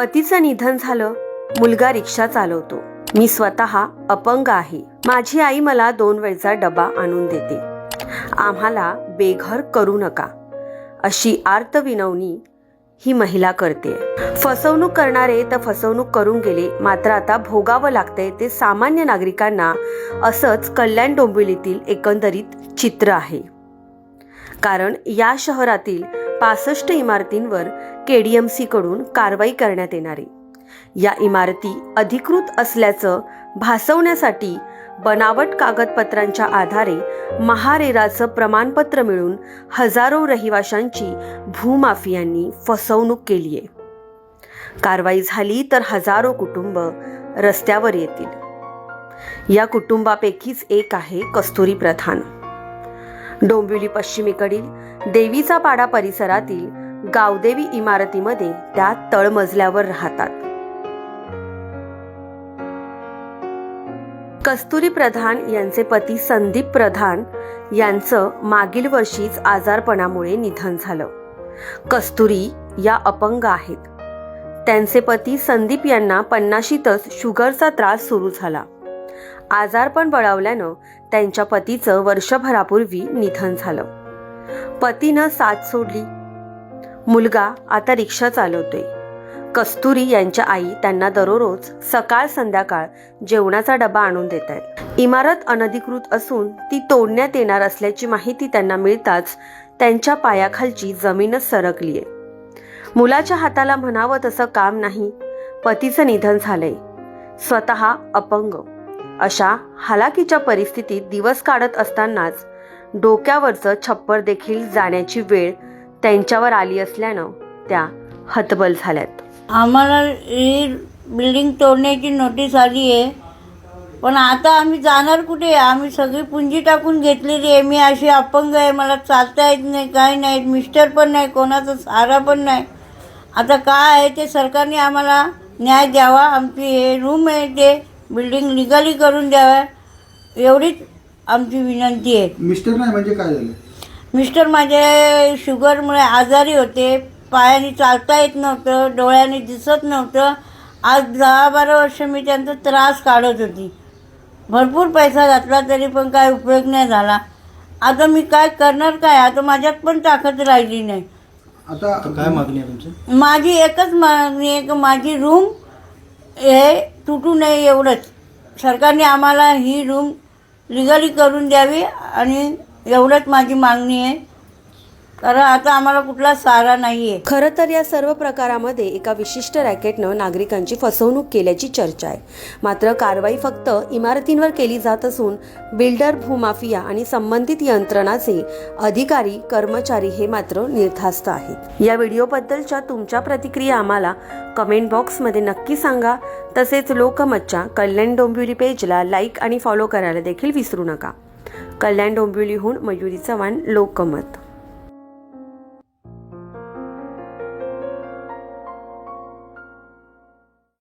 पतीचं निधन झालं. मुलगा रिक्षा चालवतो. मी स्वतः अपंग आहे. माझी आई मला दोन वेळचा डबा आणून देते. आम्हाला बेघर करू नका. अशी आर्त विनवणी ही महिला करते. फसवणूक करणारे तर फसवणूक करून गेले. मात्र आता भोगावं लागतंय ते सामान्य नागरिकांना असंच कल्याण डोंबिवलीतील एकंदरीत चित्र आहे. कारण या शहरातील पासष्ट इमारतींवर केडीएमसी कडून कारवाई करण्यात येणार. आहे या इमारती अधिकृत असल्याचं भासवण्यासाठी बनावट कागदपत्रांच्या आधारे महारेराचं प्रमाणपत्र मिळून हजारो रहिवाशांची भूमाफियांनी फसवणूक केली आहे. कारवाई झाली तर हजारो कुटुंब रस्त्यावर येतील. या कुटुंबापैकीच एक आहे कस्तुरी प्रधान डोंबिवली पश्चिमेकडील देवीचा पाडा परिसरातील गावदेवी इमारतीमध्ये त्या तळमजल्यावर राहतात. कस्तुरी प्रधान यांचे पती संदीप प्रधान यांचं मागील वर्षीच आजारपणामुळे निधन झालं. कस्तुरी या अपंग आहेत. त्यांचे पती संदीप यांना पन्नाशीतच शुगरचा त्रास सुरू झाला. आजारपण बळावल्यानं त्यांच्या पतीचं वर्षभरापूर्वी निधन झालं. पतीनं साथ सोडली. मुलगा आता रिक्षा चालवतोय. कस्तुरी यांच्या आई त्यांना दररोज सकाळ संध्याकाळ जेवणाचा डबा आणून देत आहेत इमारत अनधिकृत असून ती तोडण्यात येणार असल्याची माहिती त्यांना मिळताच त्यांच्या पायाखालची जमीनच सरकली आहे मुलाच्या हाताला म्हणावं तसं काम नाही. पतीचं निधन झालंय. स्वतः अपंग. अशा हालाकीच्या परिस्थितीत दिवस काढत असतानाच डोक्यावरचं छप्पर देखील जाण्याची वेळ त्यांच्यावर आली असल्यानं त्या हतबल झाल्यात. आम्हाला ही बिल्डिंग तोडण्याची नोटीस आली आहे. पण आता आम्ही जाणार कुठे? आम्ही सगळी पुंजी टाकून घेतलेली आहे. मी अशी अपंग आहे. मला चालता येत नाही. काय नाही. मिस्टर पण नाही. कोणाचा सारा पण नाही. आता काय आहे ते सरकारने आम्हाला न्याय द्यावा. आमची हे रूम आहे ते. बिल्डिंग लिगली करून द्यावा एवढीच आमची विनंती आहे. मिस्टर नाही म्हणजे काय झालं? मिस्टर माझे शुगरमुळे आजारी होते पायाने चालता येत नव्हतं डोळ्याने दिसत नव्हतं. आज दहा बारा वर्ष मी त्यांचा त्रास काढत होती. भरपूर पैसा घातला तरी पण काय उपयोग नाही झाला. आता मी काय करणार काय? आता माझ्यात पण ताकद राहिली नाही. आता काय मागणी आहे तुमची? माझी एकच मागणी आहे की माझी रूम हे तुटू नये एवढंच. सरकारने आम्हाला ही रूम लिगली करून द्यावी आणि एवढंच माझी मागणी आहे. कारण आता आम्हाला कुठला सारा नाही आहे खरं तर या सर्व प्रकारामध्ये एका विशिष्ट रॅकेटनं नागरिकांची फसवणूक केल्याची चर्चा आहे. मात्र कारवाई फक्त इमारतींवर केली जात असून बिल्डर भूमाफिया आणि संबंधित यंत्रणाचे अधिकारी कर्मचारी हे मात्र निर्धास्त आहेत. या व्हिडिओबद्दलच्या तुमच्या प्रतिक्रिया आम्हाला कमेंट बॉक्समध्ये नक्की सांगा. तसेच लोकमतच्या कल्याण डोंबिवली पेजला लाईक आणि फॉलो करायला देखील विसरू नका. कल्याण डोंबिवलीहून मयुरी चव्हाण लोकमत.